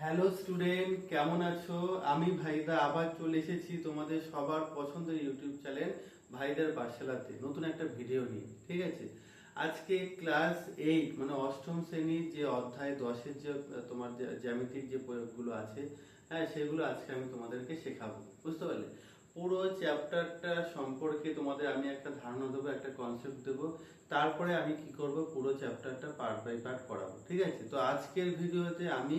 Hello student, কেমন আছো? আমি ভাইদা, আবার চলে এসেছি তোমাদের সবার পছন্দের ইউটিউব চ্যানেল ভাইদার পাঠশালাতে, নতুন একটা ভিডিও নিয়ে, ঠিক আছে? আজকে ক্লাস এইট মানে অষ্টম শ্রেণির যে অধ্যায় দশের যে, তোমার যে জ্যামিতিক যে প্রয়োগগুলো আছে হ্যাঁ সেগুলো আজকে আমি তোমাদেরকে শেখাবো, বুঝতে পারলে? পুরো চ্যাপ্টারটা সম্পর্কে তোমাদের আমি একটা ধারণা দেবো, একটা কনসেপ্ট দেবো, তারপরে আমি কি করব, পুরো চ্যাপ্টারটা পার্ট বাই পার্ট করাবো, ঠিক আছে? তো আজকের ভিডিওতে আমি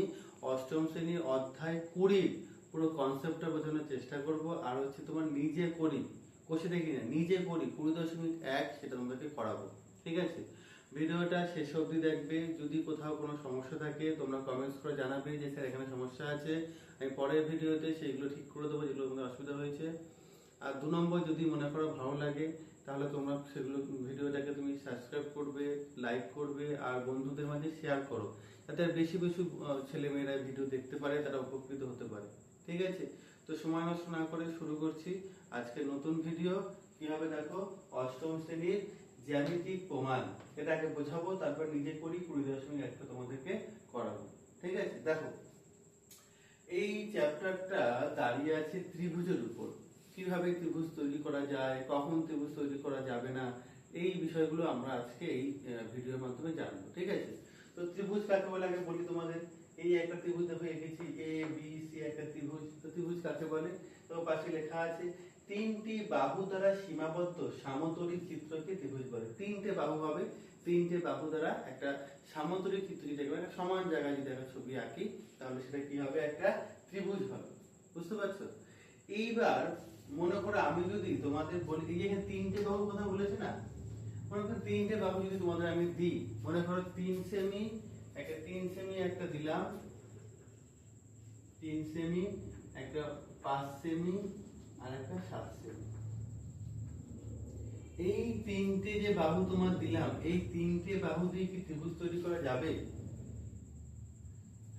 অষ্টম শ্রেণির অধ্যায় কুড়ির পুরো কনসেপ্টটা বোঝানোর চেষ্টা করব। আর হচ্ছে তোমার নিজে করি কষে দেখি না নিজে করি, কুড়ি দশমিক এক, সেটা তোমাদেরকে করাবো। ঠিক আছে? ভিডিওটা শেষ অবধি দেখবে। যদি কোথাও কোনো সমস্যা থাকে, তোমরা কমেন্টস করে জানাবে যে, স্যার, এখানে সমস্যা আছে। আমি পরের ভিডিওতে সেইগুলো ঠিক করে দেবো, যেগুলো তোমাদের অসুবিধা হয়েছে। আর দু নম্বর, যদি মনে করো ভালো লাগে, তাহলে তোমরা সেগুলো, ভিডিওটাকে তুমি সাবস্ক্রাইব করবে লাইক করবে, আর বন্ধুদের মাঝে শেয়ার করো। যাতে বেশি বেশি আহ, ছেলেমেয়েরা ভিডিও দেখতে পারে তারা উপকৃত হতে পারে। ঠিক আছে? তো সময় নষ্ট না করে শুরু করছি আজকে নতুন ভিডিও কীভাবে দেখো? অষ্টম শ্রেণির জ্যামিতিক প্রমাণ। এটাকে বোঝাবো তারপর নিজে করি কুড়ি দশমিক একটা তোমাদেরকে করাবো। ঠিক আছে? দেখো এই চ্যাপ্টারটা দাঁড়িয়ে আছে ত্রিভুজের উপর। কীভাবে ত্রিভুজ তৈরি করা যায় কখন ত্রিভুজ তৈরি করা যাবে না এই বিষয়গুলো আমরা আজকে এই ভিডিওর মাধ্যমে জানব। ঠিক আছে? তো ত্রিভুজ কাকে বলে? আগে বলি তোমাদের। এই একটা ত্রিভুজ দেখো এঁকেছি এ বি সি একটা ত্রিভুজ। তো ত্রিভুজ কাকে বলে? তো পাশে লেখা আছে তিনটি বাহু দ্বারা সীমাবদ্ধ সামতলিক চিত্রকে ত্রিভুজ বলে। তিনটে বাহু হবে তিনটে বাহু দ্বারা একটা সামতলিক চিত্র বলে, একটা সমান জায়গায় যদি একটা ছবি আঁকি তাহলে সেটা কি হবে? একটা ত্রিভুজ হবে। বুঝতে পারছ? এইবার মনে করো আমি যদি তোমাদের বলি এই যে তিনটে বাহু কথা বলেছে না? মনে তিনটে বাহু যদি তোমাদের আমি দিই, মনে করো তিন সেমি একটা তিন সেমি একটা দিলাম। তিন সেমি একটা পাঁচ সেমি আর একটা সাত সেমি এই তিনটে যে বাহু তোমার দিলাম, এই তিনটে বাহু দিয়ে কি ত্রিভুজ তৈরি করা যাবে?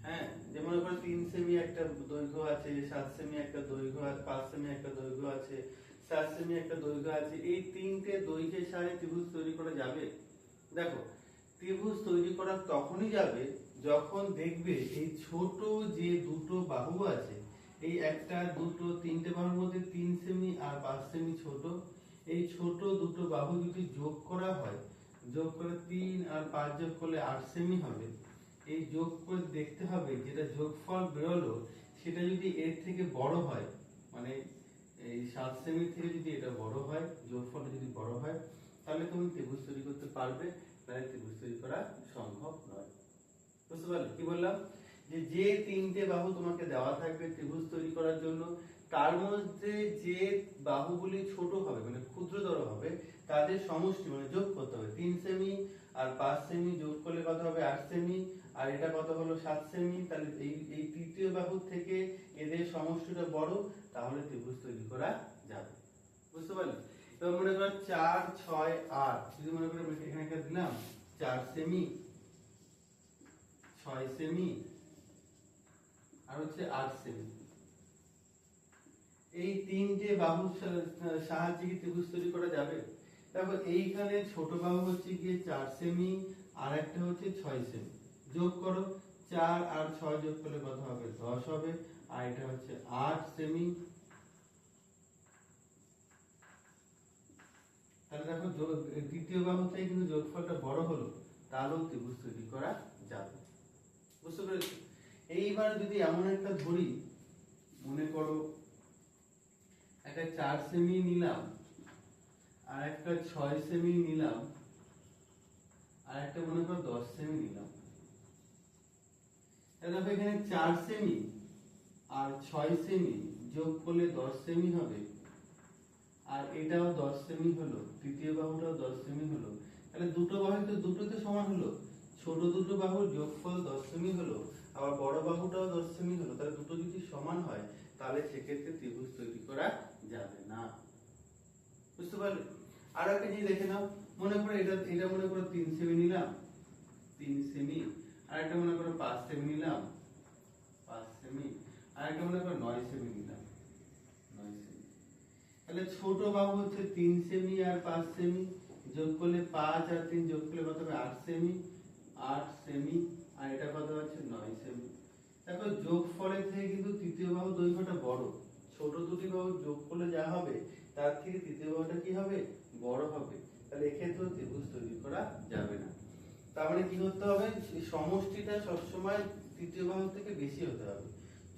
হ্যাঁ যে মনে করো তিন সেমি একটা দৈর্ঘ্য আছে সাত সেমি একটা দৈর্ঘ্য আছে পাঁচ সেমি একটা দৈর্ঘ্য আছে। ছোট এই ছোট দুটো বাহু যদি যোগ করা হয়, যোগ করে তিন আর পাঁচ যোগ করলে আট সেমি হবে। এই যোগ করে দেখতে হবে যেটা যোগফল বেরোলো, সেটা যদি এর থেকে বড় হয় মানে এই সাত সেমি থেকে যদি এটা বড় হয়, যোগফলটা যদি বড় হয়, তাহলে তুমি ত্রিভুজ তৈরি করতে পারবে তাহলে ত্রিভুজ তৈরি করা সম্ভব নয়। বুঝতে পারলে? কি বললাম? যে যে তিনটে বাহু তোমাকে দেওয়া থাকবে ত্রিভুজ তৈরি করার জন্য, তার মধ্যে যে বাহুগুলি ছোট হবে মানে ক্ষুদ্রতর হবে, তাদের সমষ্টি মানে যোগ করতে হবে। তিন সেমি আর পাঁচ সেমি যোগ করলে কত হবে? আট সেমি আর এটা কত হলো? সাত সেমি তাহলে এই এই তৃতীয় বাহু থেকে এদের সমষ্টিটা বড়, তাহলে ত্রিভুজ তৈরি করা যাবে। বুঝতে পারলে? এবার মনে করো চার, ছয়, আট। যদি মনে করো এখানে একটা দিলাম, চার সেমি ছয় সেমি আর হচ্ছে আট সেমি এই তিনটে বাহুর সাহায্যে কি ত্রিভুজ তৈরি করা যাবে? তারপর এইখানে ছোট বাহু হচ্ছে গিয়ে চার সেমি আর একটা হচ্ছে ছয় সেমি যোগ করো, চার আর ছয় যোগ করলে কত হবে? দশ হবে। আর এটা হচ্ছে আট সেমি তাহলে দেখো দ্বিতীয় বাহু থেকে কিন্তু যোগফলটা বড় হলো। তাহলেও ত্রিভুজ তৈরি করা যাবে। বুঝতে পেরেছ? এইবার যদি এমন একটা ধরি, মনে করো, একটা চার সেমি নিলাম আর একটা ছয় সেমি নিলাম, আর একটা মনে করো দশ সেমি নিলাম। দেখো এখানে চার সেমি আর ছয় সেমি যোগ করলে দশ সেমি হবে। আর এটাও দশ সেমি হলো, তৃতীয় বাহুটাও দশ সেমি হলো। তাহলে দুটো বাহু তো দুটোতে সমান হলো। ছোট দুটো বাহুর যোগফল দশ সেমি হলো, আবার বড় বাহুটাও দশ সেমি হলো। তাহলে দুটো যদি সমান হয়, তাহলে সেক্ষেত্রে ত্রিভুজ তৈরি করা যাবে না। বুঝতে পারলে? আর একটা জিনিস দেখে নাও। মনে করো এটা এটা মনে করো তিন সেমি নিলাম। তিন সেমি আর একটা মনে করো পাঁচ সেমি নিলাম। পাঁচ সেমি আর একটা মনে করো নয় সেমি নিলাম। নয় সেমি তাহলে ছোট বাহু হচ্ছে তিন সেমি আর পাঁচ সেমি যোগ করলে পাঁচ আর তিন যোগ করলে কত হবে? আট সেমি আট সেমি আর এটা কত হচ্ছে? নয় সেমি দেখো যোগ ফলের থেকে কিন্তু তৃতীয় বাহু দৈর্ঘ্যটা বড়। ছোট দুটি বাহু যোগ করলে যা হবে, তার থেকে তৃতীয় বাহুটা কি হবে? বড় হবে। তাহলে এক্ষেত্রেও ত্রিভুজ তৈরি করা যাবে না। তার মানে কি করতে হবে? সমষ্টিটা সবসময় তৃতীয় বাহু থেকে বেশি হতে হবে।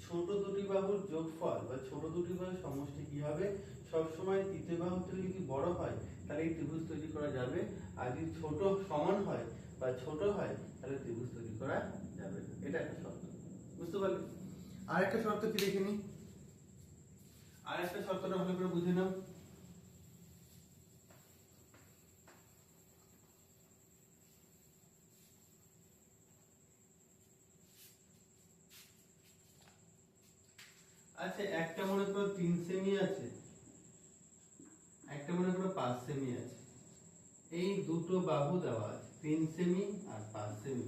ছোট দুটি বাহুর যোগফল বা ছোট দুটি বাহুর সমষ্টি কি হবে? সবসময় তৃতীয় বাহু থেকে যদি বড় হয়, তাহলে এই ত্রিভুজ তৈরি করা যাবে। আর যদি ছোট সমান হয় বা ছোট হয়, তাহলে ত্রিভুজ তৈরি করা যাবে না। এটা একটা শর্ত। বুঝতে পারলে? আর একটা শর্ত কি দেখে নি আর একটা শর্তটা ভালো করে বুঝে নাও। আচ্ছা একটা মনে করো তিন সেমি আছে। একটা মনে করো পাঁচ সেমি আছে। এই দুটো বাহু দেওয়া আছে, তিন সেমি আর পাঁচ সেমি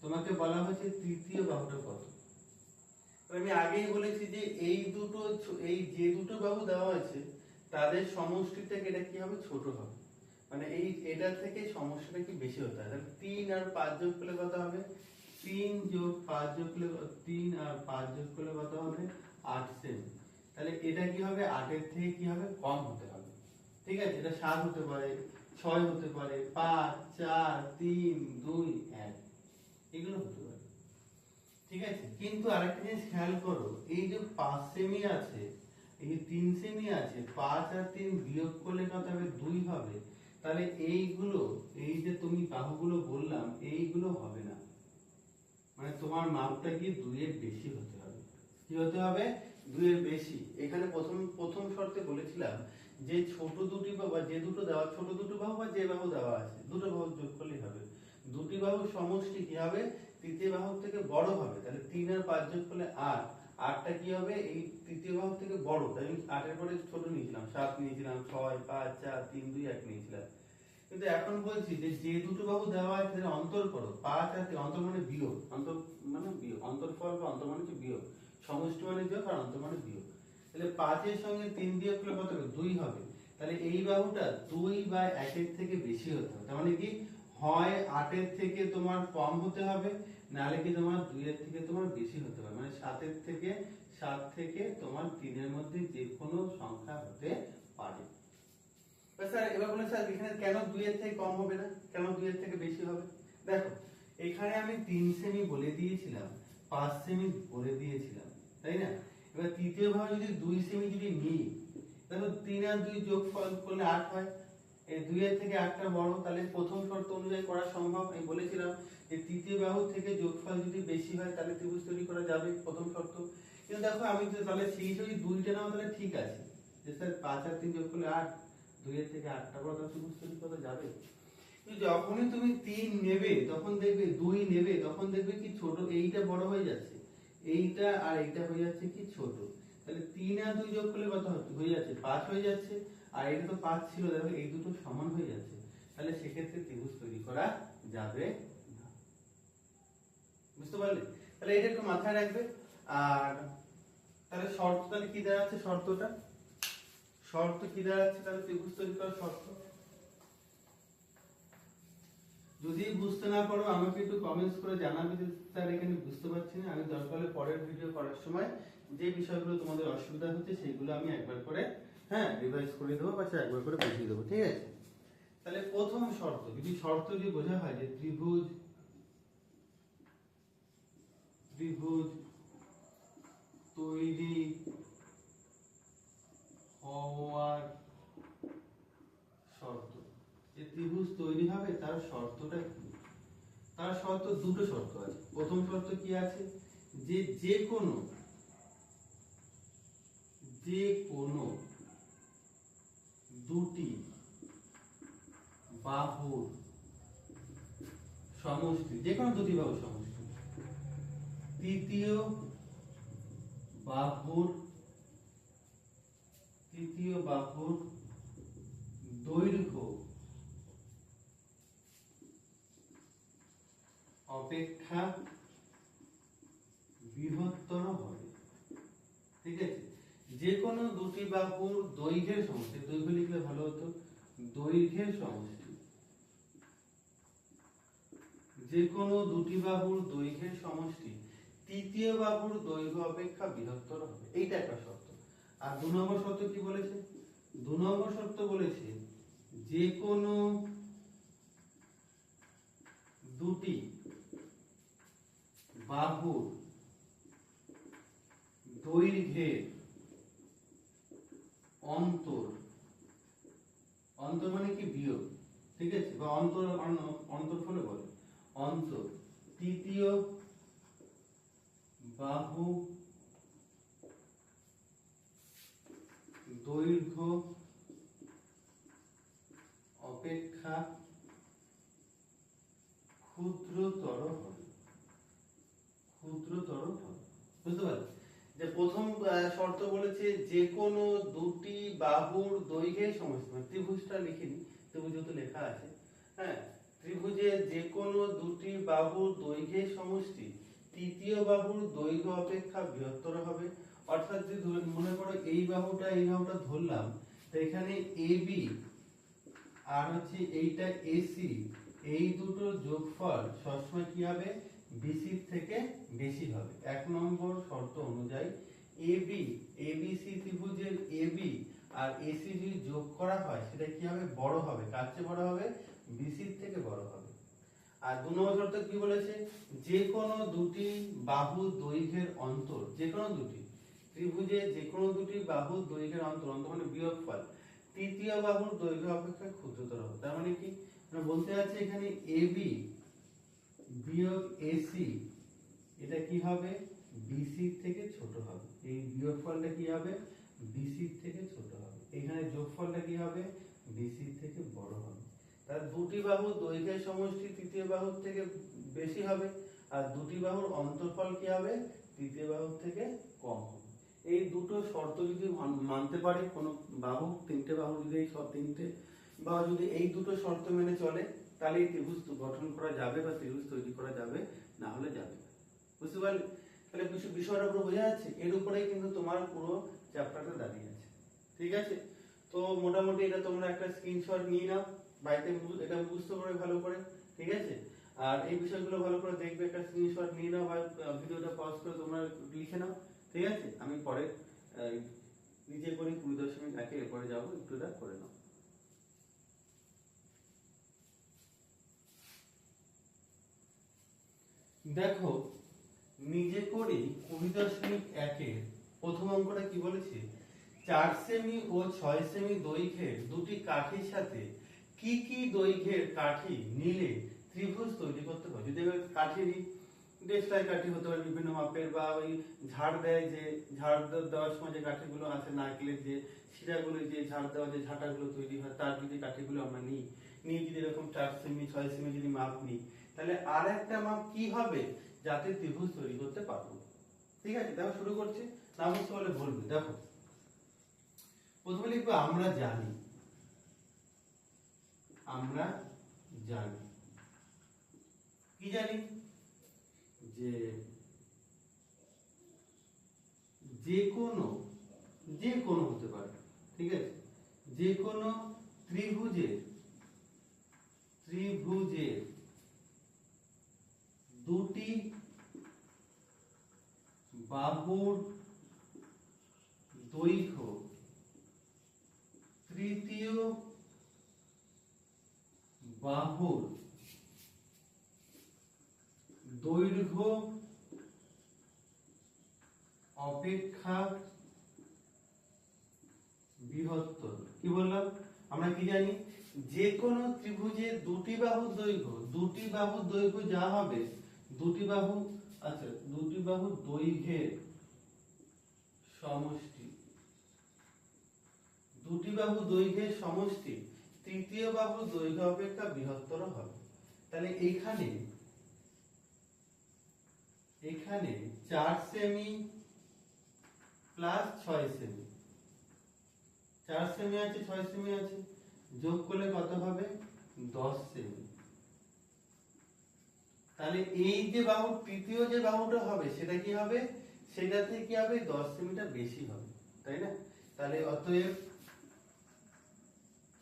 তোমাকে বলা হয়েছে তৃতীয় বাহুটা কত? আমি আগেই বলেছি যে এই দুটো এই যে দুটো বাহু দেওয়া আছে তাদের সমষ্টি থেকে এটা কি হবে ছোট হবে? মানে এই এটা থেকে সমস্যাটা কি বেশি হতে হয়? তাহলে তিন আর পাঁচ যোগ করলে কত হবে? তিন যোগ পাঁচ যোগ করলে তিন আর পাঁচ যোগ করলে কত হবে? আট সেমি তাহলে এটা কি হবে? আটের থেকে কি হবে? কম হতে হবে। ঠিক আছে? এটা সাত হতে পারে, ছয় হতে পারে, পাঁচ, চার, তিন, দুই, এক। এগুলো হতে পারে। ঠিক আছে? কিন্তু আরেকটা জিনিস খেয়াল করো, এই যে পাঁচ সেমি আছে, এই যে তিন সেমি আছে, পাঁচ আর তিন বিয়োগ করলে কত হবে? দুই হবে। তাহলে এইগুলো, এই যে তুমি বাহুগুলো বললাম, এইগুলো হবে না। মানে তোমার মাপটা কি দুইয়ের বেশি হতে হবে। কি হতে হবে? দুইয়ের বেশি। এখানে প্রথম প্রথম শর্তে বলেছিলাম যে ছোট দুটি বাহু বা যে দুটো দেওয়া, ছোট দুটো বাহু বা যে বাহু দেওয়া আছে, দুটো বাহু যোগ করলেই হবে। দুটি বাহু সমষ্টি কি হবে? তৃতীয় বাহু থেকে বড় হবে তাহলে তিন আর পাঁচ যোগ করলে আট। আটটা কি হবে? এই তৃতীয় বাহু থেকে বড় তাই আমি আটের পরে ছোট নিয়েছিলাম সাত নিয়েছিলাম ছয় পাঁচ চার তিন দুই এক নিয়েছিলাম। কিন্তু এখন বলছি যে যে দুটো বাহু দেওয়া আছে সেটা অন্তর করো পাঁচ আর তিন, অন্তর মানে বিয়োগ অন্তর মানে বিয়োগ অন্তরফল বা অন্তর মানে বিয়োগ সমষ্টি মানে যোগ আর অন্তর মানে বিয়োগ। তাহলে পাঁচের সঙ্গে তিন বিয়োগ করলে কত হবে? দুই হবে। তাহলে এই বাহুটা দুই বা একের থেকে বেশি হতে হবে তার মানে কি? হয় আটের থেকে তোমার কম হতে হবে, নাহলে কি তোমার দুইয়ের থেকে তোমার বেশি হতে হবে? মানে সাতের থেকে, সাত থেকে তোমার তিনের মধ্যে যে কোনো সংখ্যা হতে পারে। স্যার, এবার বলে স্যার, এখানে কেন দুইয়ের থেকে কম হবে না? কেন দুইয়ের থেকে বেশি হবে? দেখো, এখানে আমি তিন সেমি বলে দিয়েছিলাম, পাঁচ সেমি বলে দিয়েছিলাম, তাই না? এবার তৃতীয় ভাবে যদি দুই সেমি যদি নিই দেখো তিন আর দুই যোগ করলে আট হয়। এই দুইয়ের থেকে আটটা বড় তাহলে প্রথম শর্ত অনুযায়ী করা সম্ভব। আমি বলেছিলাম যে তৃতীয় বাহু থেকে যোগফল যদি বেশি হয়, তাহলে ত্রিভুজ তৈরি করা যাবে প্রথম শর্ত। কিন্তু দেখো, আমি তাহলে সেই হিসেবে দুইটা নাও তাহলে ঠিক আছে। যে স্যার পাঁচ আর তিন যোগ আট, দুইয়ের থেকে আটটা বড়, তাহলে ত্রিভুজ তৈরি করা যাবে। যখনই তুমি তিন নেবে, তখন দেখবে দুই নেবে, তখন দেখবে কি ছোট, এইটা বড় হয়ে যাচ্ছে। এইটা আর এইটা হয়ে যাচ্ছে কি ছোট। তাহলে তিন আর দুই যোগ করলে কত হয়ে যাচ্ছে, পাঁচ হয়ে যাচ্ছে। আর এটা তো পাঁচ ছিল, দেখো, এই দুটো সমান হয়ে যাচ্ছে। তাহলে সেক্ষেত্রে ত্রিভুজ তৈরি করা যাবে না। বুঝতে পারলে? তাহলে এটা একটু মাথায় রাখবে। আর তাহলে শর্ত, তাহলে কি দাঁড়াচ্ছে শর্তটা? শর্ত কি দাঁড়াচ্ছে তাহলে ত্রিভুজ তৈরি করার শর্ত। যদি বুঝতে না পারো, আমাকে একটু কমেন্টস করে জানাবে যে, স্যার, এখানে বুঝতে পারছি না। আমি দরকার হলে পরের ভিডিও করার সময় যে বিষয়গুলো তোমাদের অসুবিধা হচ্ছে, সেগুলো আমি একবার করে হ্যাঁ রিভাইজ করে দেবো বা একবার করে বুঝিয়ে দেবো, ঠিক আছে? তাহলে প্রথম শর্ত, যদি শর্ত যদি বোঝা হয় যে ত্রিভুজ ত্রিভুজ তৈরি হওয়ার শর্ত। যে ত্রিভুজ তৈরি হবে, তার শর্তটা কি? তার শর্ত দুটো শর্ত আছে। প্রথম শর্ত কি আছে? যে যে কোনো যে কোনো দুটি বাহুর সমষ্টি, যে কোনো দুটি বাহুর সমষ্টি। তৃতীয় বাহুর তৃতীয় বাহুর দৈর্ঘ্য অপেক্ষা বৃহত্তর আছে যে কোনো দুটি বাহুর দৈর্ঘ্যের সমষ্টি, দৈর্ঘ্য লিখলে ভালো হতো, দৈর্ঘ্যের সমষ্টি। যে কোনো দুটি বাহুর দৈর্ঘ্যের সমষ্টি, তৃতীয় বাহুর দৈর্ঘ্য অপেক্ষা বৃহত্তর হবে। এইটা একটা শর্ত। আর দু নম্বর শর্ত কি বলেছে? দু নম্বর শর্ত বলেছে যে কোনো দুটি বাহুর দৈর্ঘ্যের অন্তর। অন্তর মানে কি? বিয়োগ। ঠিক আছে? বা অন্তর অন্তর ফলে বলে। অন্তর। তৃতীয় বাহু দৈর্ঘ্য অপেক্ষা ক্ষুদ্রতর হবে ক্ষুদ্রতর হবে বুঝতে পারলে যে প্রথম শর্ত বলেছে যে কোনো দুটি বাহুর দৈর্ঘ্যের সমষ্টি মানে ত্রিভুজটা লিখিনি, ত্রিভুজ তো লেখা আছে হ্যাঁ? ত্রিভুজের যে কোনো দুটি বাহুর দৈর্ঘ্যের সমষ্টি, তৃতীয় বাহুর দৈর্ঘ্য অপেক্ষা বৃহত্তর হবে। অর্থাৎ যদি ধরে, মনে করো এই বাহুটা এই বাহুটা ধরলাম, তো এখানে এ বি আর হচ্ছে এইটা এসি এই দুটো যোগফল সবসময় কি হবে? বিসি থেকে বেশি হবে। এক নম্বর শর্ত অনুযায়ী এবি এবিসি ত্রিভুজের এবি আর এসি যদি যোগ করা হয়, সেটা কি হবে? বড় হবে। কার চেয়ে বড় হবে? বিসি থেকে বড় হবে। আর দু নম্বর শর্ত কি বলেছে? যে কোনো দুটি বাহু দৈর্ঘ্যের অন্তর যে কোনো দুটি, ত্রিভুজে যে কোনো দুটি বাহু দৈর্ঘ্যের অন্তর অন্তর মানে বিয়োগফল, তৃতীয় বাহুর দৈর্ঘ্য অপেক্ষা ক্ষুদ্রতর হবে। তার মানে কি? বলতে যাচ্ছি এখানে এবি বিয়োগ এসি এটা কি হবে? বিসি থেকে ছোট হবে। এই বিয়োগফলটা কি হবে? বিসি থেকে ছোট হবে। এখানে যোগফলটা কি হবে? বিসি থেকে বড় হবে। তার দুটি বাহুর দৈর্ঘ্যের সমষ্টি তৃতীয় বাহুর থেকে বেশি হবে, আর দুটি বাহুর অন্তরফল কি হবে? তৃতীয় বাহুর থেকে কম হবে। এই দুটো শর্ত যদি মান- মানতে পারে, কোনো বাহু, তিনটে বাহু যদি এই তিনটে বা যদি এই দুটো শর্ত মেনে চলে তাহলে ত্রিভুজ গঠন করা যাবে বা ত্রিভুজ তৈরি করা যাবে, না হলে যাবে বুঝতে পারলে? তাহলে বিষয়- বিষয়টা পুরো বোঝা যাচ্ছে, এর উপরেই কিন্তু তোমার পুরো চ্যাপ্টারটা দাঁড়িয়ে আছে। ঠিক আছে? তো মোটামুটি এটা তোমরা একটা স্ক্রিনশট নিয়ে নাও, বাড়িতে এটা বুঝতে পারবে ভালো করে, ঠিক আছে? আর এই বিষয়গুলো ভালো করে দেখবে, একটা স্ক্রিনশট নিয়ে নাও বা ভিডিওটা পজ করে তোমরা লিখে নাও, ঠিক আছে? আমি পরে নিজে করে কুড়ি দশমিক একে এরপরে যাব, একটু করে নাও। দেখো, নিজে করেই কুড়ি দশমিক একের প্রথম অঙ্কটা কি বলেছে? চার সেমি ও ছয় সেমি দৈর্ঘ্যের দুটি কাঠির সাথে কি কি দৈর্ঘ্যের কাঠি নিলে ত্রিভুজ তৈরি করতে পারে? যদি এবার কাঠি নিই দেশলাই কাঠি হতে পারে, বিভিন্ন মাপের বা ওই ঝাড় দেয় যে, ঝাড় দেওয়ার সময় যে কাঠিগুলো আছে নারকেলের যে শিরাগুলো, যে ঝাড় দেওয়া যে ঝাঁটাগুলো তৈরি হয়, তার যদি কাঠিগুলো আমরা নিই, নিয়ে যদি এরকম চার সেমি ছয় সেমি যদি মাপ নিই তাহলে আর একটা মাপ কি হবে? যাতে ত্রিভুজ তৈরি করতে পারব ঠিক আছে? দেখো শুরু করছি। না বুঝতে পারলে বলবে। দেখো। প্রথমে লিখব, আমরা জানি। আমরা জানি। কি জানি? যে যে কোনো যে কোনো হতে পারে। ঠিক আছে? যে কোনো ত্রিভুজের ত্রিভুজের দুটি বাহুর দৈর্ঘ্য, তৃতীয় বাহুর দৈর্ঘ্য অপেক্ষা বৃহত্তর। কি বললাম? আমরা কি জানি? যে কোনো ত্রিভুজের দুটি বাহুর দৈর্ঘ্য, দুটি বাহুর দৈর্ঘ্য যা হবে দুটি বাহু আচ্ছা দুটি বাহুর দৈর্ঘ্যের সমষ্টি। দুটি বাহু দৈর্ঘ্যের সমষ্টি, তৃতীয় বাহু দৈর্ঘ্য অপেক্ষা বৃহত্তর হবে। তাহলে এইখানে এখানে চার সেমি প্লাস ছয় সেমি চার সেমি আছে, ছয় সেমি আছে, যোগ করলে কত হবে? দশ সেমি তাহলে এই যে বাহু তৃতীয় যে বাহুটা হবে, সেটা কি হবে? সেটাতে কি হবে? দশ সেমিটা বেশি হবে, তাই না? তাহলে অতএব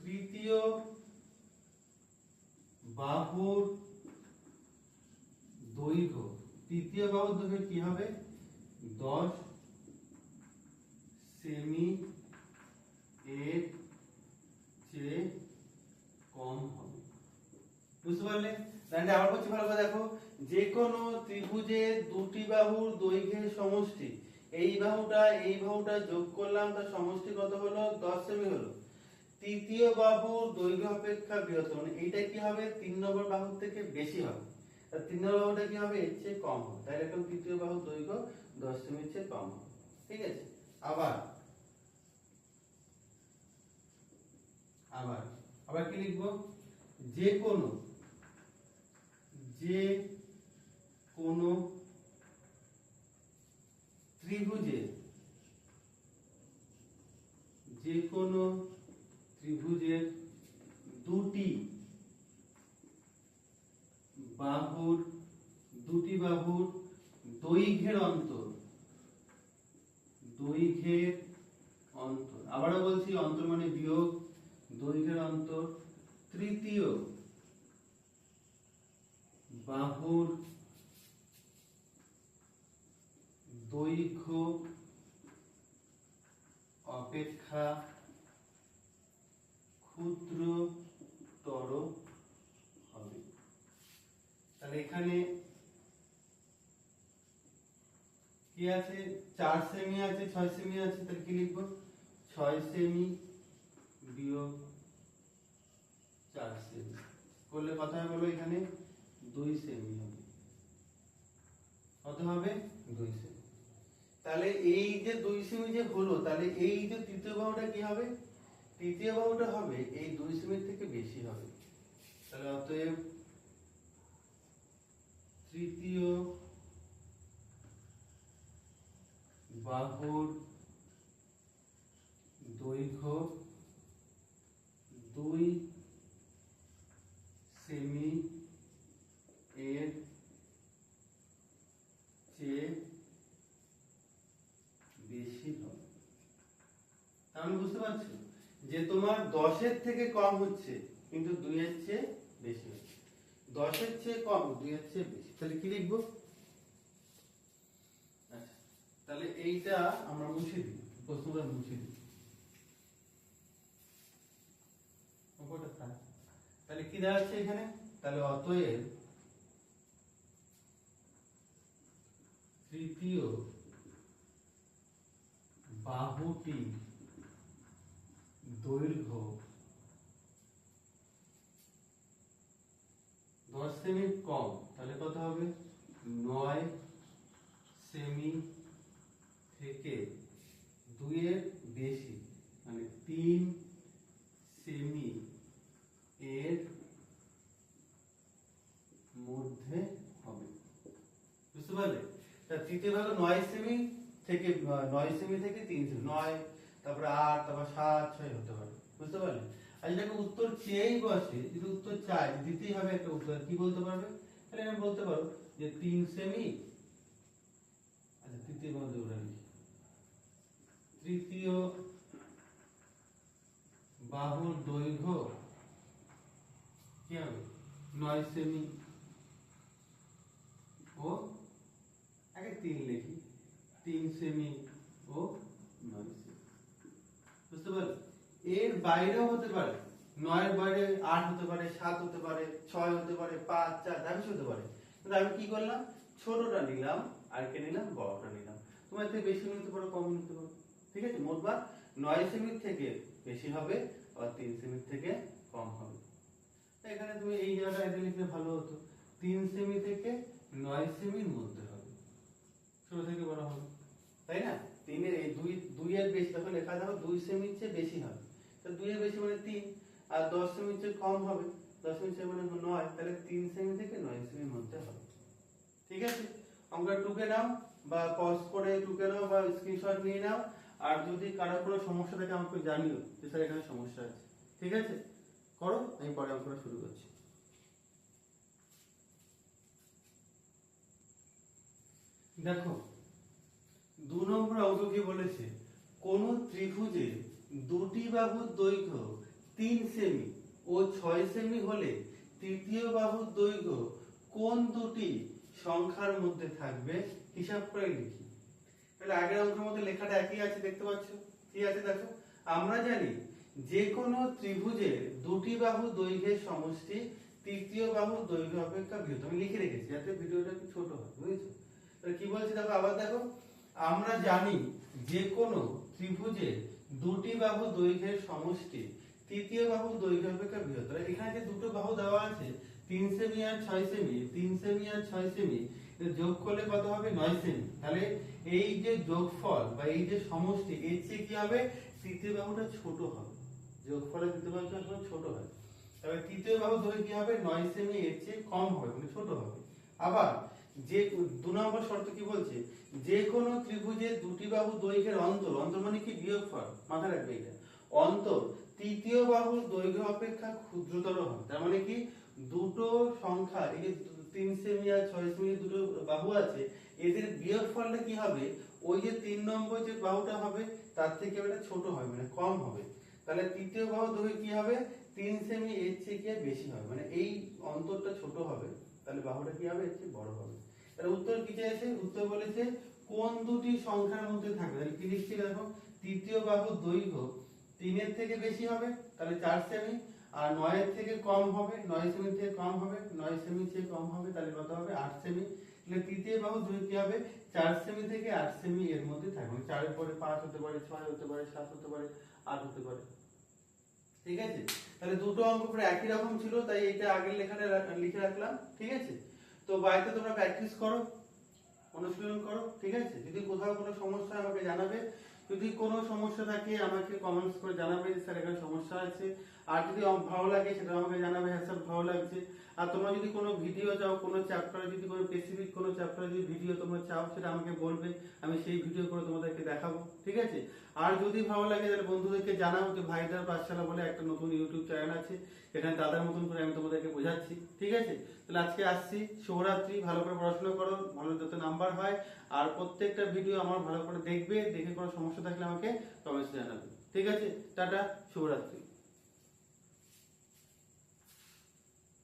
তৃতীয় বাহুর দৈর্ঘ্য, তৃতীয় বাহুর দৈর্ঘ্য কি হবে? দশ সেমি এর চেয়ে কম হবে। বুঝতে পারলে? তাহলে আবার বলছি ভালো করে দেখো, যে কোনো ত্রিভুজের দুটি বাহুর দৈর্ঘ্যের সমষ্টি, এই বাহুটা এই বাহুটা যোগ করলাম, তার সমষ্টি কত হলো? দশ সেমি হলো। তৃতীয় বাহুর দৈর্ঘ্য অপেক্ষা বৃহত্তর মানে এইটা কি হবে? তিন নম্বর বাহুর থেকে বেশি হবে। আর তিন নম্বর বাহুটা কি হবে? এর চেয়ে কম হবে। তাই এখন তৃতীয় বাহুর দৈর্ঘ্য দশ সেমির চেয়ে কম হবে। ঠিক আছে? আবার আবার আবার কি লিখব? যে কোনো যে কোনো ত্রিভুজে, যে কোনো ত্রিভুজের দুটি বাহুর দুটি বাহুর দৈর্ঘ্যের অন্তর দৈর্ঘ্যের অন্তর। আবারও বলছি, অন্তর মানে বিয়োগ, দৈর্ঘ্যের অন্তর তৃতীয়। বাহুর দৈর্ঘ্য অপেক্ষা ক্ষুদ্রতর হবে। তাহলে এখানে কি আছে? চার সেমি আছে, ছয় সেমি আছে, তাহলে কি লিখব? ছয় সেমি বিয়োগ চার সেমি করলে হবে বলো এখানে দুই সেমি হবে। কত হবে? দুই সেমি তাহলে এই যে দুই সেমি যে হলো, তাহলে এই যে তৃতীয় বাহুটা কি হবে? তৃতীয় বাহুটা হবে এই দুই সেমির থেকে বেশি হবে। তাহলে অতএব তৃতীয় বাহুর দৈর্ঘ্য দুই সেমি এর চেয়ে বেশি হবে। তাহলে বুঝতে পারছ যে তোমার দশের থেকে কম হচ্ছে, কিন্তু দুইয়ের চেয়ে বেশি হচ্ছে। দশের চেয়ে কম, দুইয়ের চেয়ে বেশি। তাহলে কি লিখব? আচ্ছা তাহলে এইটা আমরা মুছে দিই, প্রশ্নটা মুছে দিই। তাহলে কি দাঁড়াচ্ছে এখানে? তাহলে অতএব তৃতীয় বাহুটি দৈর্ঘ্য দশ সেমি কম, তাহলে কত হবে? নয় সেমি থেকে দুইয়ের বেশি মানে তিন সেমি এর মধ্যে হবে। বুঝতে পারলে? তৃতীয় ভাগ নয় সেমি থেকে, নয় সেমি থেকে তিন সেমি, নয়, তারপরে আট, তারপর সাত, ছয় হতে পারে। বুঝতে পারলে? আর উত্তর চেয়েই বসে, যদি উত্তর চাই দিতেই হবে একটা উত্তর, কি বলতে পারবে? তাহলে আমি বলতে পারো যে তিন সেমি আচ্ছা তৃতীয় লিখি। তৃতীয় বাহুর দৈর্ঘ্য কি হবে? নয় সেমি ও আগে তিন লিখি। তিন সেমি ও নয় সেমি বুঝতে পারলে? এর বাইরেও হতে পারে। নয়ের বাইরে আট হতে পারে, সাত হতে পারে, ছয় হতে পারে, পাঁচ, চার কিছু হতে পারে। কিন্তু আমি কি করলাম? ছোটটা নিলাম আর কে নিলাম, বড়টা নিলাম। তোমার থেকে বেশি নিতে পারো, কম নিতে পারো। ঠিক আছে? মোটবার নয় সেমির থেকে বেশি হবে আবার তিন সেমির থেকে কম হবে। এখানে তুমি এই জায়গাটা লিখলে ভালো হতো। তিন সেমি থেকে নয় সেমির মধ্যে হবে। ছোট থেকে বড় হবে তাই না? তিনের এই দুই, দুইয়ের বেশি তখন লেখা যাবে দুই সেমির চেয়ে বেশি হবে। তো দুইয়ের বেশি মানে তিন, আর দশ সেমির চেয়ে কম হবে। দশ সেমির চেয়ে মানে নয়, তাহলে তিন সেমি থেকে নয় সেমির মধ্যে হবে। ঠিক আছে? অঙ্কটা টুকে নাও, বা পজ করে টুকে নাও, বা স্ক্রিনশট নিয়ে নাও। আর যদি কারও কোনো সমস্যা থাকে, আমাকে জানিও যে, স্যার, এখানে সমস্যা আছে। ঠিক আছে? করো, আমি পরে অঙ্কটা শুরু করছি। দেখো, দু নম্বর অঙ্ক কি বলেছে? কোন ত্রিভুজে দুটি বাহুর দৈর্ঘ্য তিন সেমি ও ছয় সেমি হলে তৃতীয় বাহুর দৈর্ঘ্য কোন দুটি সংখ্যার মধ্যে থাকবে? হিসাব করে লিখি। তাহলে আগের অঙ্কের মধ্যে লেখাটা একই আছে, দেখতে পাচ্ছ? কি আছে দেখো? আমরা জানি যে কোনো ত্রিভুজের দুটি বাহু দৈর্ঘ্যের সমষ্টি তৃতীয় বাহু দৈর্ঘ্য অপেক্ষা বৃহৎ। আমি লিখে রেখেছি, যাতে ভিডিওটা একটু ছোট হয়, বুঝেছ? কি বলছি দেখো, আবার দেখো, আমরা জানি যে কোনো ত্রিভুজের দুটি বাহু দৈর্ঘ্যের সমষ্টি, তৃতীয় বাহু দৈর্ঘ্য অপেক্ষা বৃহত্তর। এখানে যে দুটো বাহু দেওয়া আছে, তিন সেমি আর ছয় সেমি, তিন সেমি আর ছয় সেমি যোগ করলে কত হবে? নয় সেমি। তাহলে এই যে যোগফল বা এই যে সমষ্টি, এর চেয়ে কি হবে? তৃতীয় বাহুটা ছোট হবে। যোগফলের তৃতীয় বাহুটা ছোট হয় তবে তৃতীয় বাহু ধরে কি হবে? নয় সেমি এর চেয়ে কম হবে মানে ছোট হবে। আবার যে দু নম্বর শর্ত কি বলছে? যে কোনো ত্রিভুজের দুটি বাহু দৈর্ঘ্যের অন্তর অন্তর মানে কি? বিয়োগফল মাথায় রাখবে এটা। অন্তর, তৃতীয় বাহুর দৈর্ঘ্য অপেক্ষা ক্ষুদ্রতর হবে। তার মানে কি? দুটো সংখ্যা, এই যে তিন সেমি আর ছয় সেমি দুটো বাহু আছে, এদের বিয়োগফলটা কি হবে? ওই যে তিন নম্বর যে বাহুটা হবে, তার থেকে এটা ছোট হবে মানে কম হবে। তাহলে তৃতীয় বাহু দৈর্ঘ্য কি হবে? তিন সেমি এর চেয়ে বেশি হবে মানে এই অন্তরটা ছোট হবে, তাহলে বাহুটা কি হবে? এর চেয়ে বড় হবে। উত্তর কি চাইছে? উত্তর বলেছে, কোন দুটি সংখ্যার মধ্যে থাকবে? তাহলে কি দেখো? তৃতীয় বাহুর দৈর্ঘ্য তিনের থেকে বেশি হবে, তাহলে চার সেমি আর নয়ের থেকে কম হবে, নয় সেমি থেকে কম হবে, নয় সেমি চেয়ে কম হবে, তাহলে কত হবে? আট সেমি তাহলে তৃতীয় বাহু দুই কি হবে? চার সেমি থেকে আট সেমি এর মধ্যে থাকবে। মানে চারের পরে পাঁচ হতে পারে, ছয় হতে পারে, সাত হতে পারে, আট হতে পারে। ঠিক আছে? তাহলে দুটো অঙ্ক প্রায় একই রকম ছিল, তাই এটা আগের লেখাটা লিখে রাখলাম। ঠিক আছে? তো বাড়িতে তোমরা প্র্যাকটিস করো, অনুশীলন করো, ঠিক আছে? যদি কোথাও কোনো সমস্যা আমাকে জানাবে, যদি কোনো সমস্যা থাকে, আমাকে কমেন্টস করে জানাবে স্যার এখানে সমস্যা আছে। আর যদি ভালো লাগে সেটা আমাকে জানাবে হ্যাঁ স্যার, ভালো লাগছে। আর তোমরা যদি কোনো ভিডিও চাও, কোনো চ্যাপ্টারে যদি কোনো স্পেসিফিক কোনো চ্যাপ্টারে যদি ভিডিও তোমরা চাও, সেটা আমাকে বলবে, আমি সেই ভিডিও করে তোমাদেরকে দেখাবো, ঠিক আছে? আর যদি ভালো লাগে, তাহলে বন্ধুদেরকে জানাও যে ভাইদার পাঠশালা বলে একটা নতুন ইউটিউব চ্যানেল আছে, এখানে দাদার মতন করে আমি তোমাদেরকে বোঝাচ্ছি, ঠিক আছে? তাহলে আজকে আসছি শিবরাত্রি ভালো করে পড়াশোনা করো, ভালো যাতে নাম্বার হয়, আর প্রত্যেকটা ভিডিও আমার ভালো করে দেখবে, দেখে কোনো সমস্যা থাকলে আমাকে কমেন্টস জানাবে, ঠিক আছে? টাটা, শুভরাত্রি।